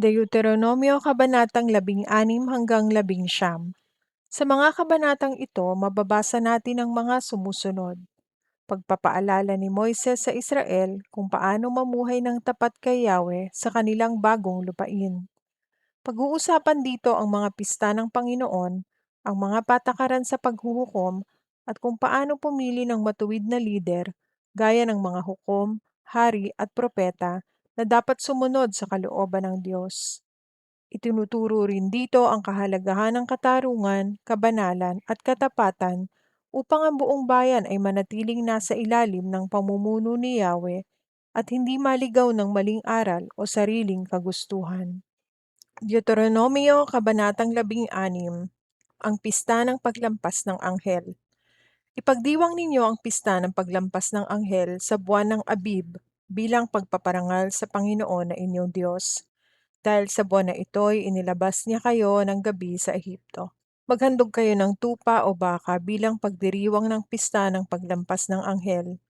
Deuteronomio Kabanatang 16 hanggang 11 Sa mga kabanatang ito, mababasa natin ang mga sumusunod. Pagpapaalala ni Moises sa Israel kung paano mamuhay ng tapat kay Yahweh sa kanilang bagong lupain. Pag-uusapan dito ang mga pista ng Panginoon, ang mga patakaran sa paghuhukom, at kung paano pumili ng matuwid na lider, gaya ng mga hukom, hari at propeta na dapat sumunod sa kalooban ng Diyos. Itinuturo rin dito ang kahalagahan ng katarungan, kabanalan at katapatan upang ang buong bayan ay manatiling nasa ilalim ng pamumuno ni Yahweh at hindi maligaw ng maling aral o sariling kagustuhan. Deuteronomio Kabanatang 16 Ang Pista ng Paglampas ng Anghel Ipagdiwang ninyo ang pista ng paglampas ng anghel sa buwan ng Abib bilang pagpaparangal sa Panginoon na inyong Diyos. Dahil sa buwan na ito'y inilabas niya kayo ng gabi sa Ehipto. Maghandog kayo ng tupa o baka bilang pagdiriwang ng pista ng paglampas ng anghel.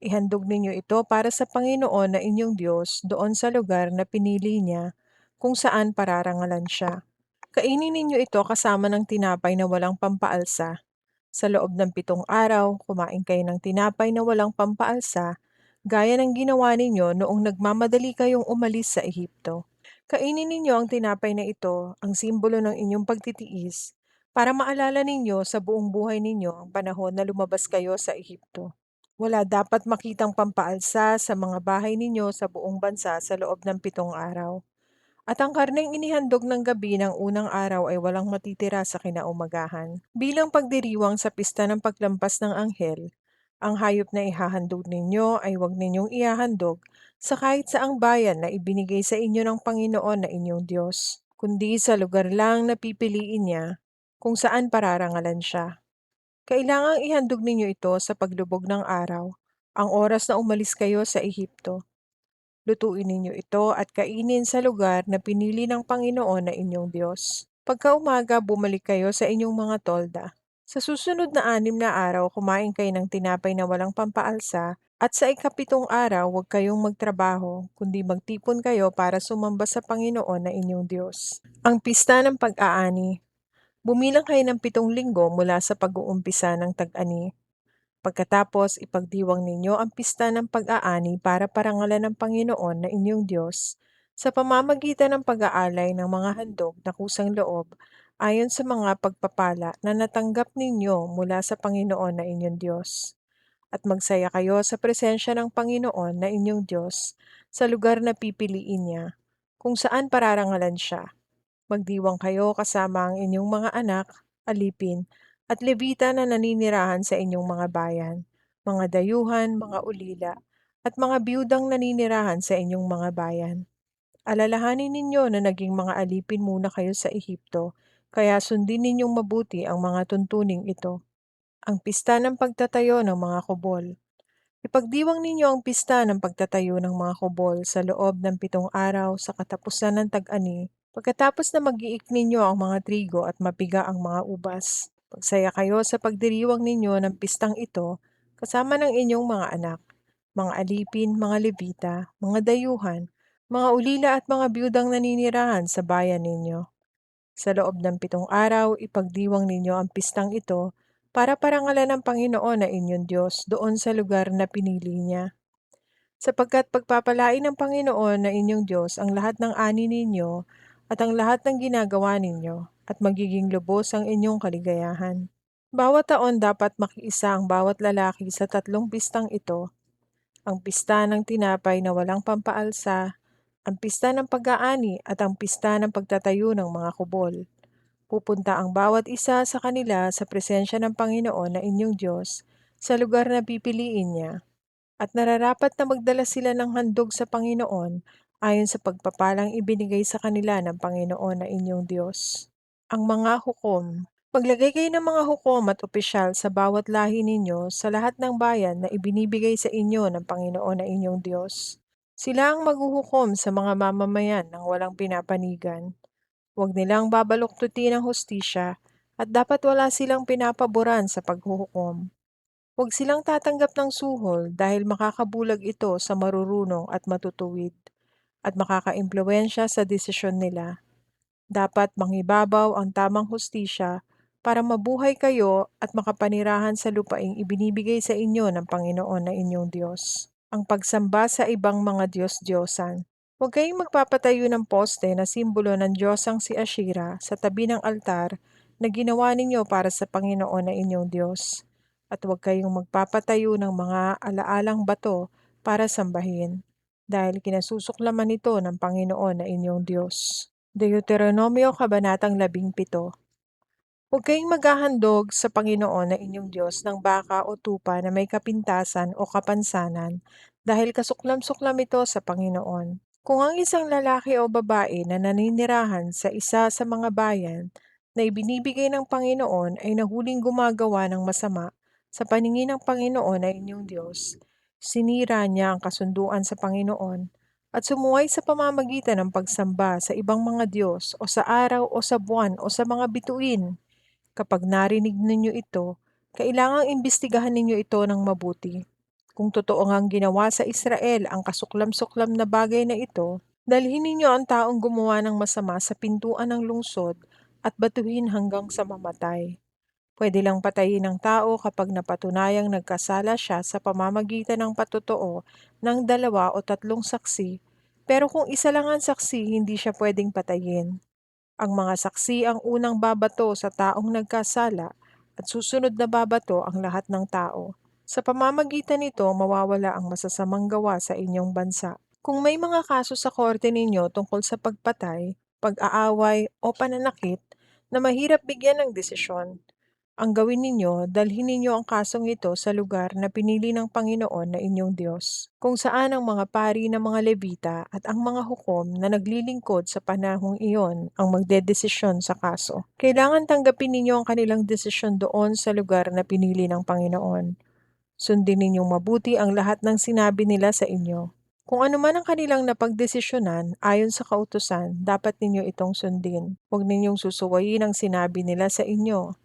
Ihandog ninyo ito para sa Panginoon na inyong Diyos doon sa lugar na pinili niya kung saan pararangalan siya. Kainin ninyo ito kasama ng tinapay na walang pampaalsa sa loob ng pitong araw, kumain kayo ng tinapay na walang pampaalsa, gaya ng ginawa ninyo noong nagmamadali kayong umalis sa Ehipto. Kainin ninyo ang tinapay na ito, ang simbolo ng inyong pagtitiis, para maalala ninyo sa buong buhay ninyo ang panahon na lumabas kayo sa Ehipto. Wala dapat makitang pampaalsa sa mga bahay ninyo sa buong bansa sa loob ng pitong araw. At ang karneng inihandog ng gabi ng unang araw ay walang matitira sa kinaumagahan. Bilang pagdiriwang sa pista ng paglampas ng anghel, ang hayop na ihahandog ninyo ay huwag ninyong ihahandog sa kahit saang bayan na ibinigay sa inyo ng Panginoon na inyong Diyos, kundi sa lugar lang na pipiliin niya kung saan pararangalan siya. Kailangang ihandog ninyo ito sa paglubog ng araw, ang oras na umalis kayo sa Ehipto Lutuin ninyo ito at kainin sa lugar na pinili ng Panginoon na inyong Diyos. Pagka umaga, bumalik kayo sa inyong mga tolda. Sa susunod na anim na araw, kumain kayo ng tinapay na walang pampaalsa, at sa ikapitong araw, huwag kayong magtrabaho, kundi magtipon kayo para sumamba sa Panginoon na inyong Diyos. Ang Pista ng Pag-aani Bumilang kayo ng pitong linggo mula sa pag-uumpisa ng tag-ani Pagkatapos ipagdiwang ninyo ang pista ng pag-aani para parangalan ng Panginoon na inyong Diyos sa pamamagitan ng pag-aalay ng mga handog na kusang loob ayon sa mga pagpapala na natanggap ninyo mula sa Panginoon na inyong Diyos. At magsaya kayo sa presensya ng Panginoon na inyong Diyos sa lugar na pipiliin niya, kung saan pararangalan siya. Magdiwang kayo kasama ang inyong mga anak, alipin, at Levita na naninirahan sa inyong mga bayan, mga dayuhan, mga ulila, at mga biyudang naninirahan sa inyong mga bayan. Alalahanin ninyo na naging mga alipin muna kayo sa Ehipto, kaya sundin ninyong mabuti ang mga tuntuning ito. Ang pista ng pagtatayo ng mga kubol. Ipagdiwang ninyo ang pista ng pagtatayo ng mga kubol sa loob ng pitong araw sa katapusan ng tag-ani, pagkatapos na mag-iik ninyo ang mga trigo at mapiga ang mga ubas. Magsaya kayo sa pagdiriwang ninyo ng pistang ito kasama ng inyong mga anak, mga alipin, mga levita, mga dayuhan, mga ulila at mga biyudang naninirahan sa bayan ninyo. Sa loob ng pitong araw, ipagdiwang ninyo ang pistang ito para parangalan ng Panginoon na inyong Diyos doon sa lugar na pinili niya. Sapagkat pagpapalain ng Panginoon na inyong Diyos ang lahat ng ani ninyo at ang lahat ng ginagawa ninyo, at magiging lubos ang inyong kaligayahan. Bawat taon dapat makiisa ang bawat lalaki sa tatlong pistang ito. Ang pista ng tinapay na walang pampaalsa, ang pista ng pag-aani at ang pista ng pagtatayo ng mga kubol. Pupunta ang bawat isa sa kanila sa presensya ng Panginoon na inyong Diyos sa lugar na pipiliin niya. At nararapat na magdala sila ng handog sa Panginoon ayon sa pagpapalang ibinigay sa kanila ng Panginoon na inyong Diyos. Ang mga hukom Maglagay kayo ng mga hukom at opisyal sa bawat lahi ninyo sa lahat ng bayan na ibinibigay sa inyo ng Panginoon na inyong Diyos. Sila ang maghuhukom sa mga mamamayan ng walang pinapanigan. Huwag nilang babaluktutin ang hustisya at dapat wala silang pinapaboran sa paghuhukom. Huwag silang tatanggap ng suhol dahil makakabulag ito sa marurunong at matutuwid. at makakaimpluwensya sa desisyon nila. Dapat mangibabaw ang tamang hustisya para mabuhay kayo at makapanirahan sa lupaing ibinibigay sa inyo ng Panginoon na inyong Diyos. Ang pagsamba sa ibang mga Diyos-Diyosan. Huwag kayong magpapatayo ng poste na simbolo ng Diyosang si Ashira sa tabi ng altar na ginawa ninyo para sa Panginoon na inyong Diyos. At huwag kayong magpapatayo ng mga alaalang bato para sambahin, dahil kinasusuklaman ito ng Panginoon na inyong Diyos. Deuteronomio Kabanatang 17 Huwag kayong maghahandog sa Panginoon na inyong Diyos ng baka o tupa na may kapintasan o kapansanan, dahil kasuklam-suklam ito sa Panginoon. Kung ang isang lalaki o babae na naninirahan sa isa sa mga bayan na ibinibigay ng Panginoon ay nahuling gumagawa ng masama sa paningin ng Panginoon na inyong Diyos, sinira niya ang kasunduan sa Panginoon at sumuway sa pamamagitan ng pagsamba sa ibang mga Diyos o sa araw o sa buwan o sa mga bituin. Kapag narinig ninyo ito, kailangang imbestigahan ninyo ito ng mabuti. Kung totoo ngang ginawa sa Israel ang kasuklam-suklam na bagay na ito, dalhin ninyo ang taong gumawa ng masama sa pintuan ng lungsod at batuhin hanggang sa mamatay. Pwede lang patayin ng tao kapag napatunayang nagkasala siya sa pamamagitan ng patotoo ng dalawa o tatlong saksi, pero kung isa lang ang saksi, hindi siya pwedeng patayin. Ang mga saksi ang unang babato sa taong nagkasala at susunod na babato ang lahat ng tao. Sa pamamagitan nito, mawawala ang masasamang gawa sa inyong bansa. Kung may mga kaso sa korte ninyo tungkol sa pagpatay, pag-aaway o pananakit na mahirap bigyan ng desisyon, ang gawin ninyo, dalhin ninyo ang kasong ito sa lugar na pinili ng Panginoon na inyong Diyos, kung saan ang mga pari ng mga Levita at ang mga hukom na naglilingkod sa panahong iyon ang magdedesisyon sa kaso. Kailangan tanggapin ninyo ang kanilang desisyon doon sa lugar na pinili ng Panginoon. Sundin ninyong mabuti ang lahat ng sinabi nila sa inyo. Kung ano man ang kanilang napagdesisyonan ayon sa kautusan, dapat ninyo itong sundin. Huwag ninyong susuwayin ang sinabi nila sa inyo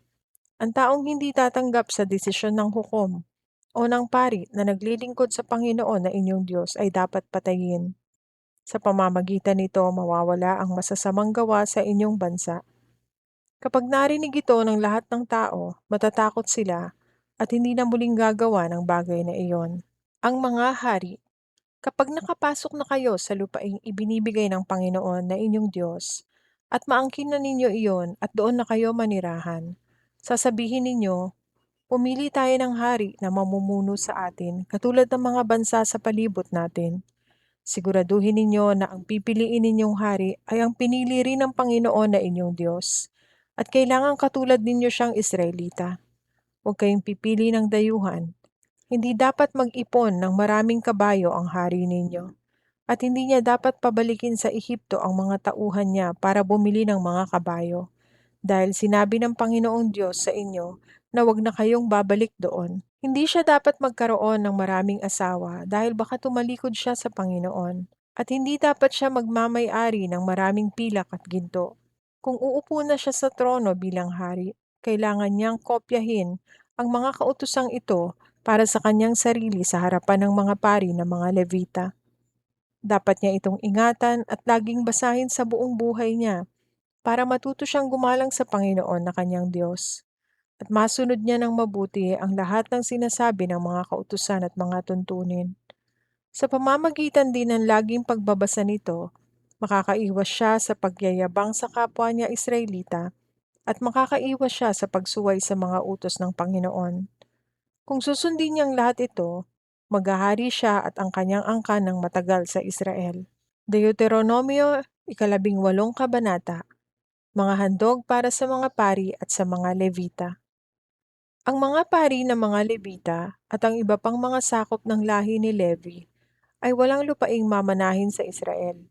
ang taong hindi tatanggap sa desisyon ng hukom o ng pari na naglilingkod sa Panginoon na inyong Diyos ay dapat patayin. Sa pamamagitan nito, mawawala ang masasamang gawa sa inyong bansa. Kapag narinig ito ng lahat ng tao, matatakot sila at hindi na muling gagawa ng bagay na iyon. Ang mga hari Kapag nakapasok na kayo sa lupaing ibinibigay ng Panginoon na inyong Diyos, at maangkin na ninyo iyon at doon na kayo manirahan, Sasabihin ninyo, pumili tayo ng hari na mamumuno sa atin katulad ng mga bansa sa palibot natin. Siguraduhin ninyo na ang pipiliin ninyong hari ay ang pinili rin ng Panginoon na inyong Diyos. At kailangan katulad ninyo siyang Israelita. Huwag kayong pipili ng dayuhan. Hindi dapat mag-ipon ng maraming kabayo ang hari ninyo. At hindi niya dapat pabalikin sa Ehipto ang mga tauhan niya para bumili ng mga kabayo dahil sinabi ng Panginoong Diyos sa inyo na wag na kayong babalik doon. Hindi siya dapat magkaroon ng maraming asawa dahil baka tumalikod siya sa Panginoon. At hindi dapat siya magmamay-ari ng maraming pilak at ginto. Kung uupo na siya sa trono bilang hari, kailangan niyang kopyahin ang mga kautosang ito para sa kanyang sarili sa harapan ng mga pari ng mga Levita. Dapat niya itong ingatan at laging basahin sa buong buhay niya para matuto siyang gumalang sa Panginoon na kanyang Diyos. At masunod niya ng mabuti ang lahat ng sinasabi ng mga kautusan at mga tuntunin. Sa pamamagitan din ng laging pagbabasa nito, makakaiwas siya sa pagyayabang sa kapwa niya Israelita at makakaiwas siya sa pagsuway sa mga utos ng Panginoon. Kung susundin niyang lahat ito, maghahari siya at ang kanyang angkan ng matagal sa Israel. Deuteronomio, ikalabing walong kabanata, mga handog para sa mga pari at sa mga Levita. Ang mga pari ng mga Levita at ang iba pang mga sakop ng lahi ni Levi ay walang lupaing mamanahin sa Israel.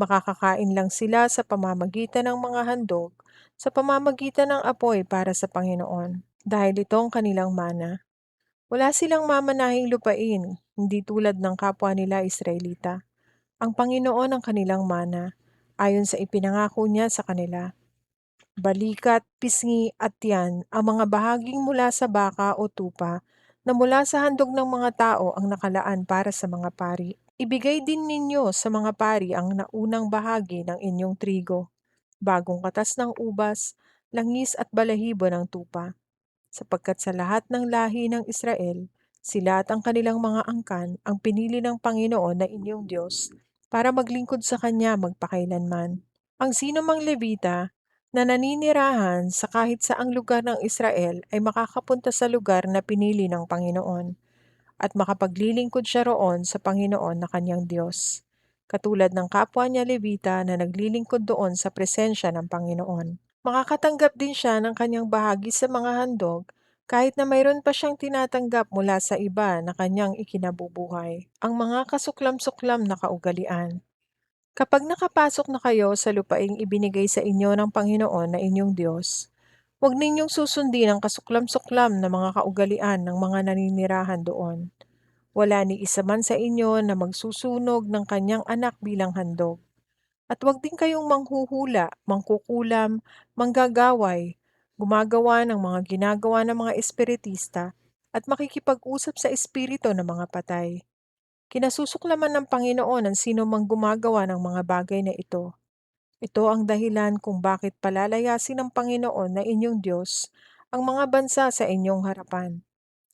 Makakakain lang sila sa pamamagitan ng mga handog sa pamamagitan ng apoy para sa Panginoon, dahil itong kanilang mana. Wala silang mamanahing lupain, hindi tulad ng kapwa nila Israelita. Ang Panginoon ang kanilang mana ayon sa ipinangako niya sa kanila. Balikat, pisngi at tiyan ang mga bahaging mula sa baka o tupa na mula sa handog ng mga tao ang nakalaan para sa mga pari. Ibigay din ninyo sa mga pari ang naunang bahagi ng inyong trigo, bagong katas ng ubas, langis at balahibo ng tupa, sapagkat sa lahat ng lahi ng Israel, sila at ang kanilang mga angkan ang pinili ng Panginoon na inyong Diyos para maglingkod sa Kanya magpakailanman. Ang sino mang Levita na naninirahan sa kahit saang lugar ng Israel ay makakapunta sa lugar na pinili ng Panginoon at makapaglilingkod siya roon sa Panginoon na kanyang Diyos, katulad ng kapwa niya Levita na naglilingkod doon sa presensya ng Panginoon. Makakatanggap din siya ng kanyang bahagi sa mga handog kahit na mayroon pa siyang tinatanggap mula sa iba na kanyang ikinabubuhay. Ang mga kasuklam-suklam na kaugalian. Kapag nakapasok na kayo sa lupaing ibinigay sa inyo ng Panginoon na inyong Diyos, huwag ninyong susundin ang kasuklam-suklam na mga kaugalian ng mga naninirahan doon. Wala ni isa man sa inyo na magsusunog ng kanyang anak bilang handog. At huwag din kayong manghuhula, mangkukulam, manggagaway, gumagawa ng mga ginagawa ng mga espiritista, at makikipag-usap sa espiritu ng mga patay. Kinasusuklaman ng Panginoon ang sino mang gumagawa ng mga bagay na ito. Ito ang dahilan kung bakit palalayasin ng Panginoon na inyong Diyos ang mga bansa sa inyong harapan.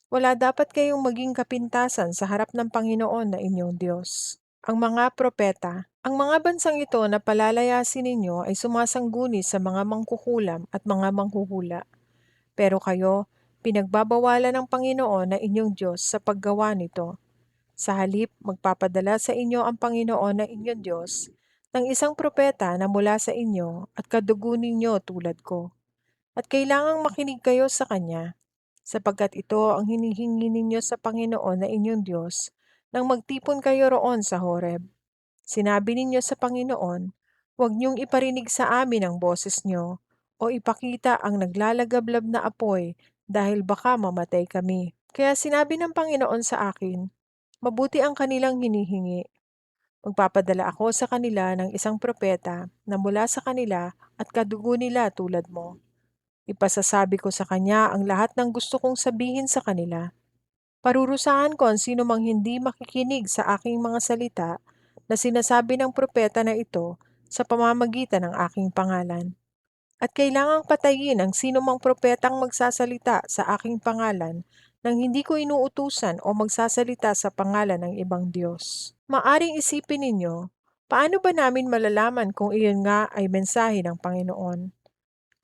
Wala dapat kayong maging kapintasan sa harap ng Panginoon na inyong Diyos. Ang mga propeta, ang mga bansang ito na palalayasin ninyo ay sumasangguni sa mga mangkukulam at mga manghuhula. Pero kayo, pinagbabawalan ng Panginoon na inyong Diyos sa paggawa nito. Sa halip, magpapadala sa inyo ang Panginoon na inyong Diyos ng isang propeta na mula sa inyo at kadugo ninyo tulad ko. At kailangang makinig kayo sa Kanya, sapagkat ito ang hinihingi ninyo sa Panginoon na inyong Diyos nang magtipon kayo roon sa Horeb. Sinabi ninyo sa Panginoon, Huwag niyong iparinig sa amin ang boses niyo, o ipakita ang naglalagablab na apoy dahil baka mamatay kami. Kaya sinabi ng Panginoon sa akin, Mabuti ang kanilang hinihingi. Magpapadala ako sa kanila ng isang propeta na mula sa kanila at kadugo nila tulad mo. Ipasasabi ko sa kanya ang lahat ng gusto kong sabihin sa kanila. Parurusahan ko ang sino mang hindi makikinig sa aking mga salita na sinasabi ng propeta na ito sa pamamagitan ng aking pangalan. At kailangang patayin ang sino mang propetang magsasalita sa aking pangalan nang hindi ko inuutusan o magsasalita sa pangalan ng ibang Diyos. Maaring isipin ninyo, paano ba namin malalaman kung iyon nga ay mensahe ng Panginoon?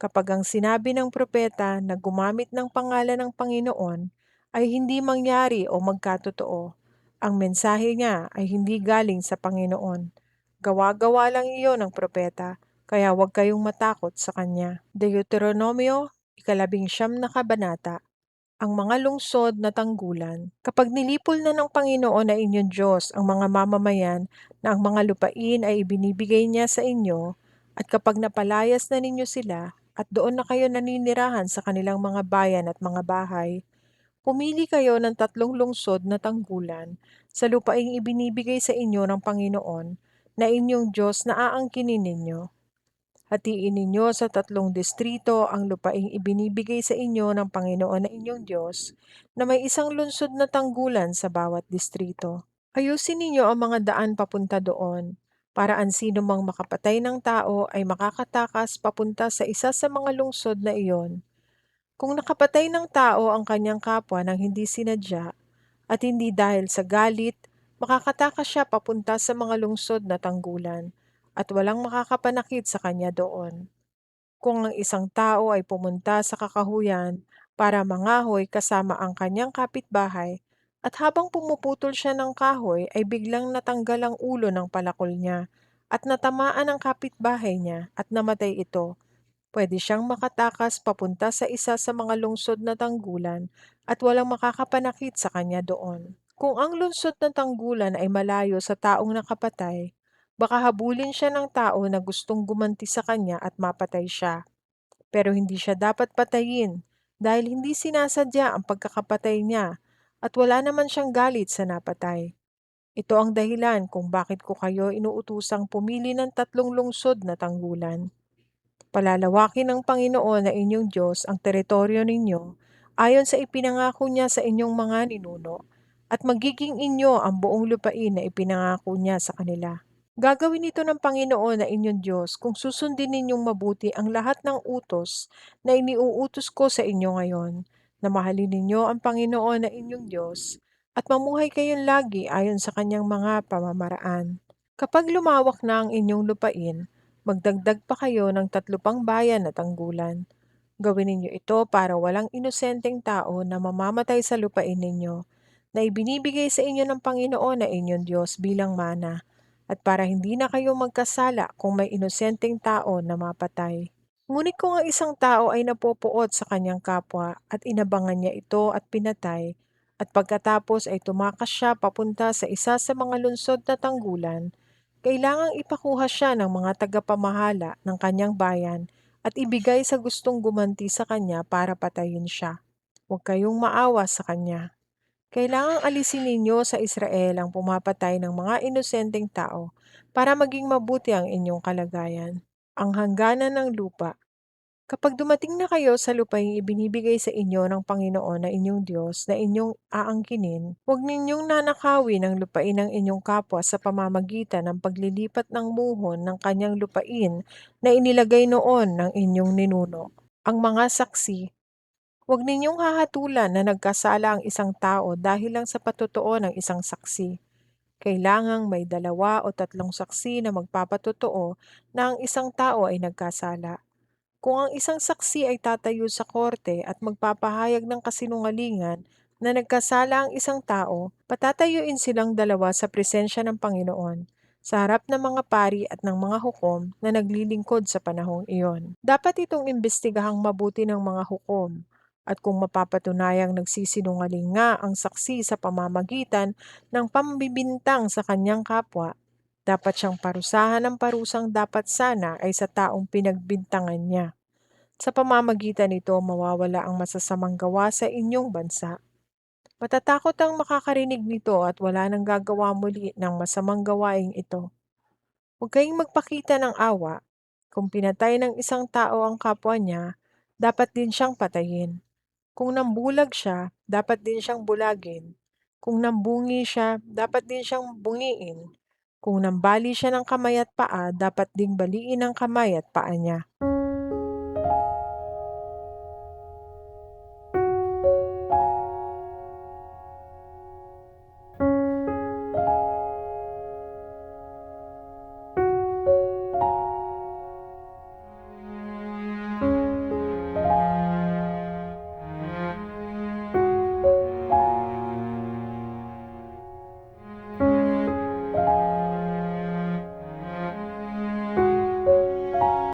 Kapag ang sinabi ng propeta na gumamit ng pangalan ng Panginoon ay hindi mangyari o magkatotoo, ang mensahe niya ay hindi galing sa Panginoon. Gawa-gawa lang iyon ng propeta, kaya huwag kayong matakot sa kanya. Deuteronomio, ikalabing siyam na kabanata, ang mga lungsod na tanggulan. Kapag nilipol na ng Panginoon na inyong Diyos ang mga mamamayan na ang mga lupain ay ibinibigay niya sa inyo, at kapag napalayas na ninyo sila, at doon na kayo naninirahan sa kanilang mga bayan at mga bahay, pumili kayo ng tatlong lungsod na tanggulan sa lupaing ibinibigay sa inyo ng Panginoon na inyong Diyos na aangkinin ninyo. Hatiin ninyo sa tatlong distrito ang lupaing ibinibigay sa inyo ng Panginoon na inyong Diyos na may isang lungsod na tanggulan sa bawat distrito. Ayusin ninyo ang mga daan papunta doon para ang sino mang makapatay ng tao ay makakatakas papunta sa isa sa mga lungsod na iyon. Kung nakapatay ng tao ang kanyang kapwa nang hindi sinadya at hindi dahil sa galit, makakatakas siya papunta sa mga lungsod na tanggulan at walang makakapanakit sa kanya doon. Kung ang isang tao ay pumunta sa kakahuyan para mangahoy kasama ang kanyang kapitbahay, at habang pumuputol siya ng kahoy ay biglang natanggal ang ulo ng palakol niya at natamaan ang kapitbahay niya at namatay ito, pwede siyang makatakas papunta sa isa sa mga lungsod na tanggulan at walang makakapanakit sa kanya doon. Kung ang lungsod ng tanggulan ay malayo sa taong nakapatay, Baka habulin siya ng tao na gustong gumanti sa kanya at mapatay siya. Pero hindi siya dapat patayin dahil hindi sinasadya ang pagkakapatay niya at wala naman siyang galit sa napatay. Ito ang dahilan kung bakit ko kayo inuutusang pumili ng tatlong lungsod na tanggulan. Palalawakin ng Panginoon na inyong Diyos ang teritoryo ninyo ayon sa ipinangako niya sa inyong mga ninuno at magiging inyo ang buong lupain na ipinangako niya sa kanila. Gagawin ito ng Panginoon na inyong Diyos kung susundin ninyong mabuti ang lahat ng utos na iniuutos ko sa inyo ngayon, na mahalin ninyo ang Panginoon na inyong Diyos at mamuhay kayong lagi ayon sa kanyang mga pamamaraan. Kapag lumawak na ang inyong lupain, magdagdag pa kayo ng tatlo pang bayan na tanggulan. Gawin ninyo ito para walang inosenteng tao na mamamatay sa lupain ninyo, na ibinibigay sa inyo ng Panginoon na inyong Diyos bilang mana at para hindi na kayo magkasala kung may inosenteng tao na mapatay. Ngunit kung ang isang tao ay napopoot sa kanyang kapwa at inabangan niya ito at pinatay, at pagkatapos ay tumakas siya papunta sa isa sa mga lungsod na tanggulan, kailangang ipakuha siya ng mga tagapamahala ng kanyang bayan at ibigay sa gustong gumanti sa kanya para patayin siya. Huwag kayong maawa sa kanya. Kailangang alisin ninyo sa Israel ang pumapatay ng mga inosenteng tao para maging mabuti ang inyong kalagayan. Ang hangganan ng lupa. Kapag dumating na kayo sa lupaing ibinibigay sa inyo ng Panginoon na inyong Diyos na inyong aangkinin, huwag ninyong nanakawin ang lupain ng inyong kapwa sa pamamagitan ng paglilipat ng muhon ng kanyang lupain na inilagay noon ng inyong ninuno. Ang mga saksi, Huwag ninyong hahatulan na nagkasala ang isang tao dahil lang sa patotoo ng isang saksi. Kailangang may dalawa o tatlong saksi na magpapatotoo na ang isang tao ay nagkasala. Kung ang isang saksi ay tatayo sa korte at magpapahayag ng kasinungalingan na nagkasala ang isang tao, patatayuin silang dalawa sa presensya ng Panginoon sa harap ng mga pari at ng mga hukom na naglilingkod sa panahong iyon. Dapat itong imbestigahang mabuti ng mga hukom at kung mapapatunayang nagsisinungaling nga ang saksi sa pamamagitan ng pambibintang sa kanyang kapwa, dapat siyang parusahan ng parusang dapat sana ay sa taong pinagbintangan niya. Sa pamamagitan nito, mawawala ang masasamang gawa sa inyong bansa. Matatakot ang makakarinig nito at wala nang gagawa muli ng masamang gawaing ito. Huwag kayong magpakita ng awa. Kung pinatay ng isang tao ang kapwa niya, dapat din siyang patayin. Kung nambulag siya, dapat din siyang bulagin. Kung nambungi siya, dapat din siyang bungiin. Kung nambali siya ng kamay at paa, dapat ding baliin ang kamay at paa niya.